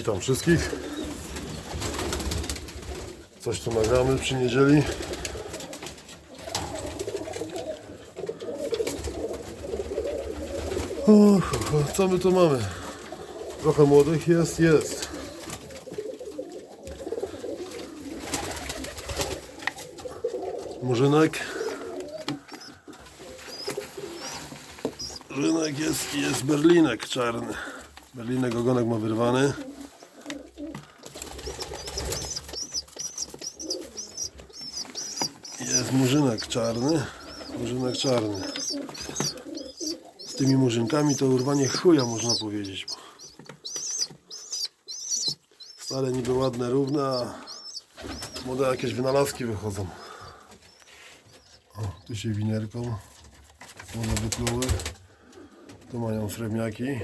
Witam wszystkich. Coś tu nagramy przy niedzieli. Uch, co my tu mamy? Trochę młodych jest, jest. Murzynek. Murzynek jest, jest berlinek czarny. Berlinek ogonek ma wyrwany. Jest murzynek czarny. Murzynek czarny. Z tymi murzynkami to urwanie chuja można powiedzieć. Stare niby ładne, równe, a młode jakieś wynalazki wychodzą. O, tu się winerką. One wypluły. Tu mają srebrniaki,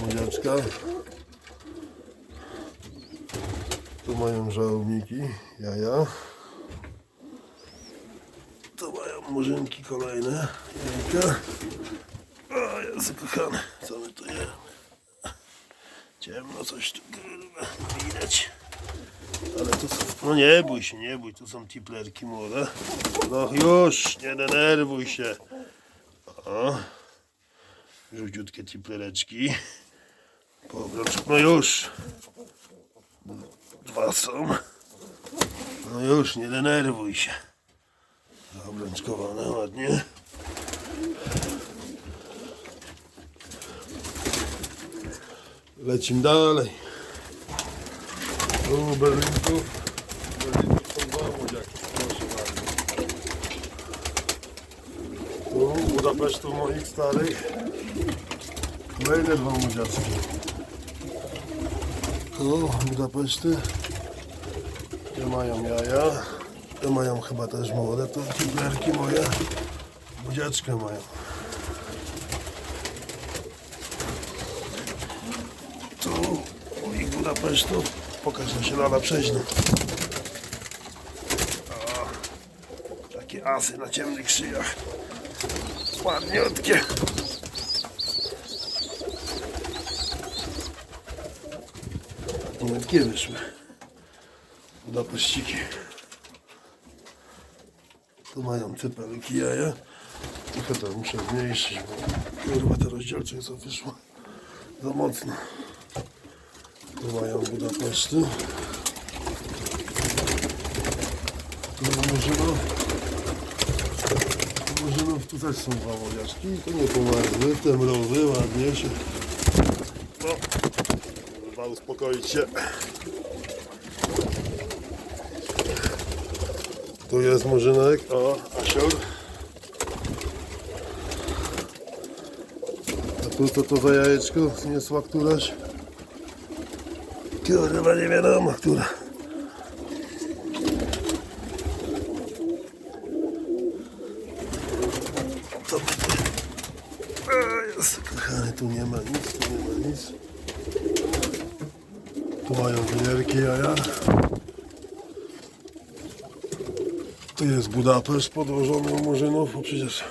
młodziaczka. Tu mają żałobniki, jaja. Tu mają murzynki kolejne, jajka. O Jezu kochany, co my tu jemy? Ciemno coś tu kurwa, widać. Ale tu są, no nie bój się, nie bój, tu są tiplerki młode. No już, nie denerwuj się. O. Żółciutkie tiplereczki. Powrót. No już. Dwa są. No już, nie denerwuj się. Obrączkowane ładnie. Lecimy dalej. Tu Berlinków. Berlinków są dwa. Tu Budapesztu moich starych. Kolejne dwa młodziaczki. Tu Budapeszty. Te mają jaja. Te mają chyba też młode. To kiblerki moje. Młodziaczkę mają. Tu moich Budapesztu. Pokaż nam się lala przeźny. O, Takie asy na ciemnych szyjach. Ładniutkie. Ładniutkie wyszły. Budapeściki. Tu mają cypelki jaja. Trochę to muszę zmniejszyć, bo kurwa te rozdzielcze co wyszło za mocno. Tu mają Budapeszty. Tu Murzynów. Murzynów tu też są dwa wojaczki. To nie pomarzły, te mrowy ładnie się. No, kurwa uspokoić się. Tu jest murzynek, o, asior. A tu co to za jajeczko zniosła któraś? Kurwa nie wiadomo, która. To... Jezu, kochany, tu nie ma nic, tu nie ma nic. Tu mają wielkie jaja. Tu jest Budapeszt podłożony Murzynów, bo przecież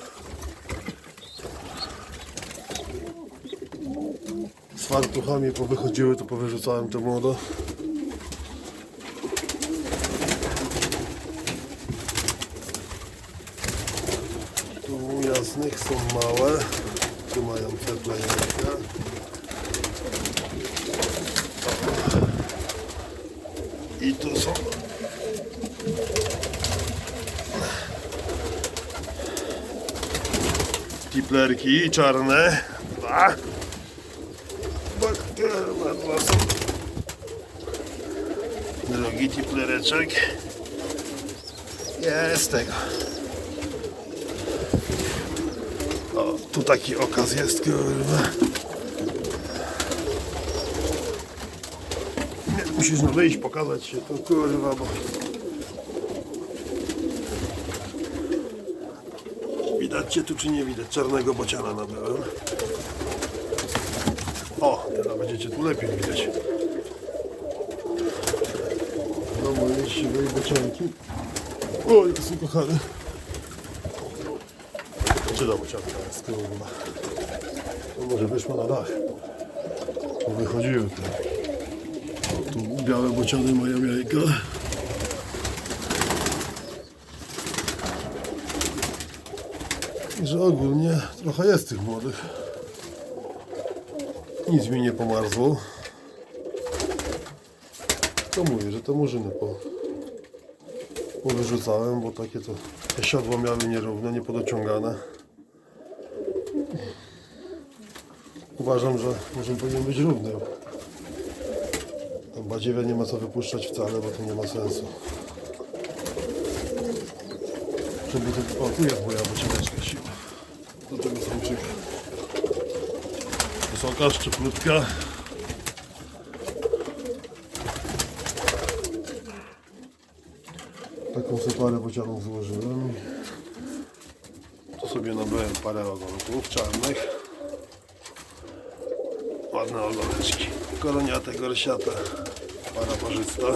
z fartuchami powychodziły, to powyrzucałem te młodo. Tu jasnych są małe, tu mają ciepłe jajka. I tu są tiplerki czarne. Dwa. Kurwa, dwa są. Drugi tiplereczek. Jest tego. O, tu taki okaz jest, kurwa. Musisz no wyjść, pokazać się tu, kurwa, bo... Widać cię tu czy nie widać? Czarnego bociana nabrałem. O, teraz będziecie tu lepiej widać. No moje siwej bocianki. Oj, to są kochane. Czy do bocianka jest, kurwa. To może wyszło na dach. Bo wychodziły tu. Tu białe bociany mają jajka. I że ogólnie trochę jest tych młodych. Nic mi nie pomarzło. To mówię, że to murzyny po, powyrzucałem, bo takie to te siodła miały nierówne, niepodociągane. Uważam, że murzyn powinien być równy. Tam badziewia nie ma co wypuszczać wcale, bo to nie ma sensu. To... O, tu jest moja bocianeczka siła. Do tego samczyka. Wysoka, szczeplutka. Taką sobie parę bocianów złożyłem. Tu sobie nabyłem parę ogonków czarnych. Ładne ogoneczki. Koroniate, gorsiate. Para parzysta.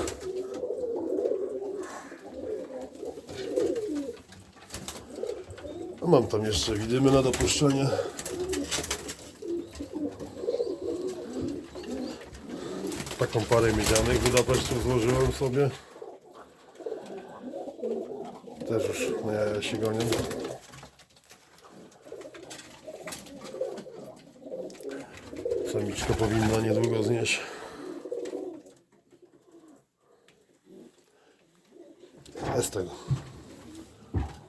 A mam tam jeszcze widymy na dopuszczenie. Taką parę miedzianych w Budapeszcie złożyłem sobie. Też już na jaja się gonią. Samiczka powinna niedługo znieść. Jest tego.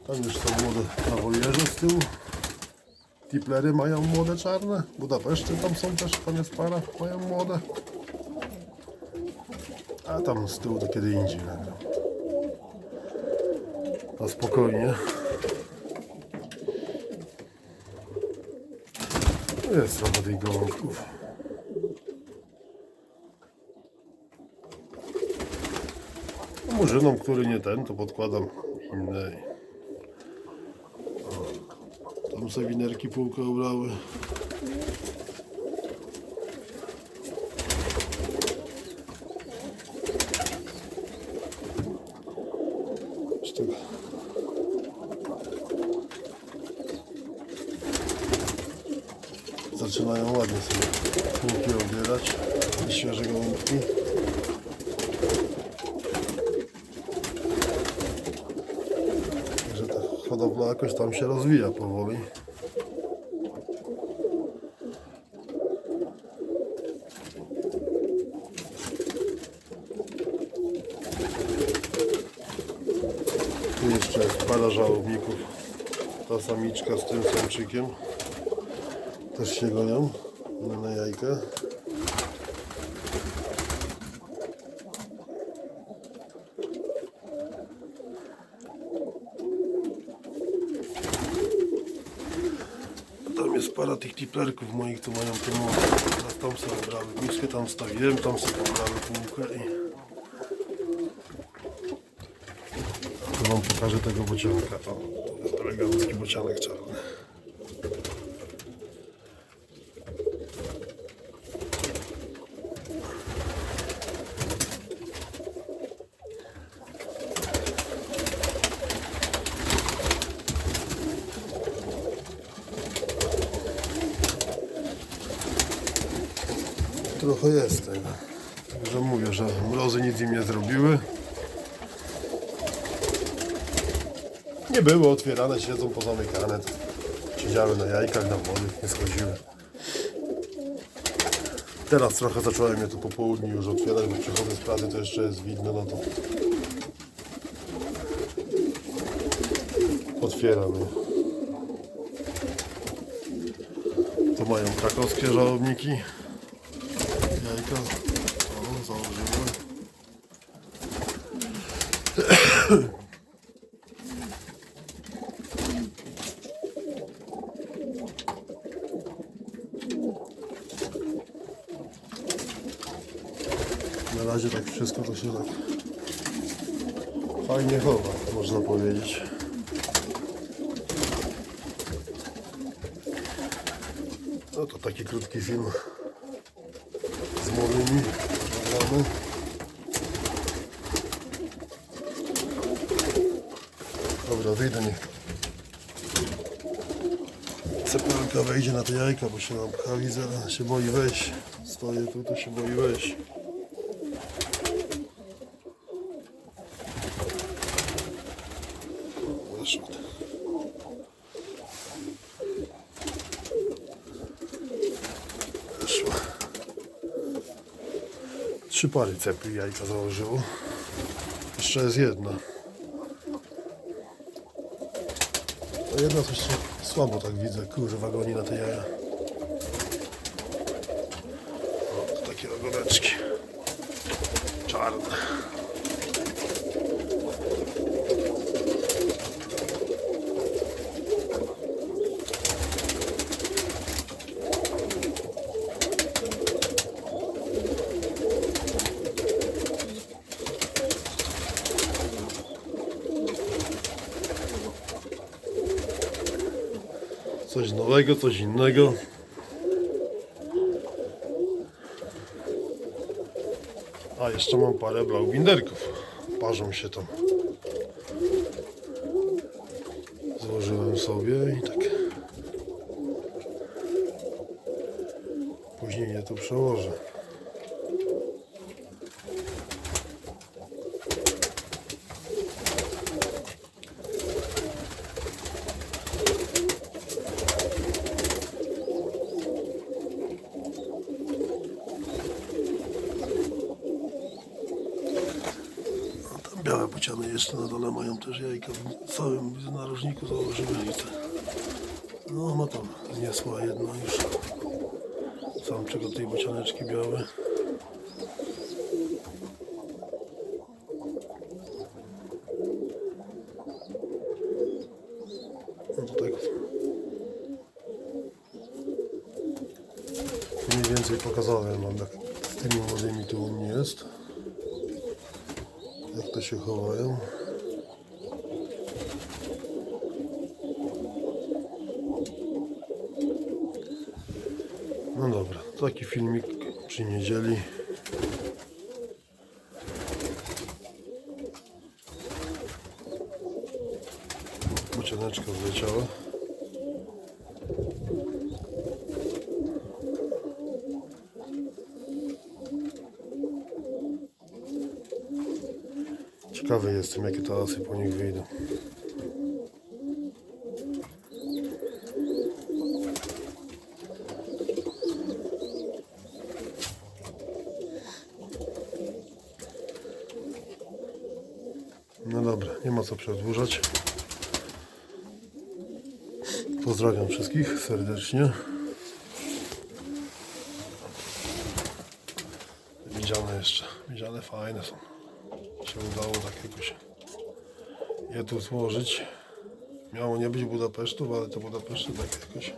Tam już są młode nawolierze z tyłu. Tiplery mają młode czarne. Budapeszty tam są też, tam jest para, mają młode. A tam z tyłu to kiedy indziej. nagram. Na spokojnie. Jest trochę tych gołąbków. Murzynom, który nie ten, to podkładam innej. Tam sobie winerki półkę tego. Zaczynają ładnie sobie półki obierać. Świeże gołąbki. Także ta jakoś tam się rozwija powoli. Tu jeszcze jest para żałobników. Ta samiczka z tym samczykiem. Też się gonią na jajka. Tam jest para tych tiplerków moich, co mają tym Teraz tam sobie brały miskę, tam stawiłem, tam sobie pobrały półkę i... Tu wam pokażę tego bocianka. To jest elegancki bocianek czarny. Trochę jest tego. Także mówię, że mrozy nic im nie zrobiły. Nie było otwierane, siedzą pozamykane. Siedziały na jajkach, na wody, nie schodziły. Teraz trochę zacząłem je tu po południu już otwierać, bo przychodzę z pracy, to jeszcze jest widno, no to otwieram je. Tu mają krakowskie żałobniki. Jajka. O, założyły. Na razie tak wszystko to się tak fajnie chowa, można powiedzieć. No to taki krótki film Cepelka wejdzie na te jajka, bo się nam pchawi, się boi wejść. Stoję tu, to się boi wejść. Trzy pary cepli jajka założyło. Jeszcze jest jedna. A jedna coś słabo tak widzę, kurwa goni na te jaja. O, to takie ogoneczki. Czarne. Coś nowego, coś innego. A jeszcze mam parę blauwinderków. Parzą się tam. Złożyłem sobie i tak. Później je tu przełożę. A tam białe bociany jeszcze na dole jajka w całym narożniku założyłem i te. No ma tam zniesła jedno już. Samczego tej bocianeczki białe. No to tak. Mniej więcej pokazałem wam jak z tymi młodymi tu u mnie jest. Jak to się chowają. No dobra, taki filmik przy niedzieli. Bocianeczka zleciała. Ciekawy jestem, jakie talasy po nich wyjdą. No dobra, nie ma co przedłużać. Pozdrawiam wszystkich serdecznie. Widziane jeszcze, widziane fajne są się udało tak jakoś je tu złożyć. Miało nie być Budapesztów, ale te Budapeszty tak jakoś.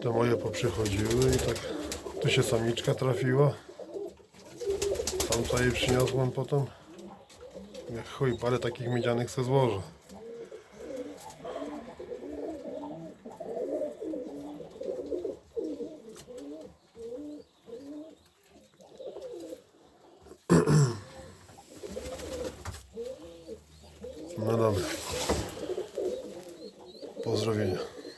Te moje poprzychodziły i tak tu się samiczka trafiła. Samca jej przyniosłem potem. Chuj, parę takich miedzianych se złożę.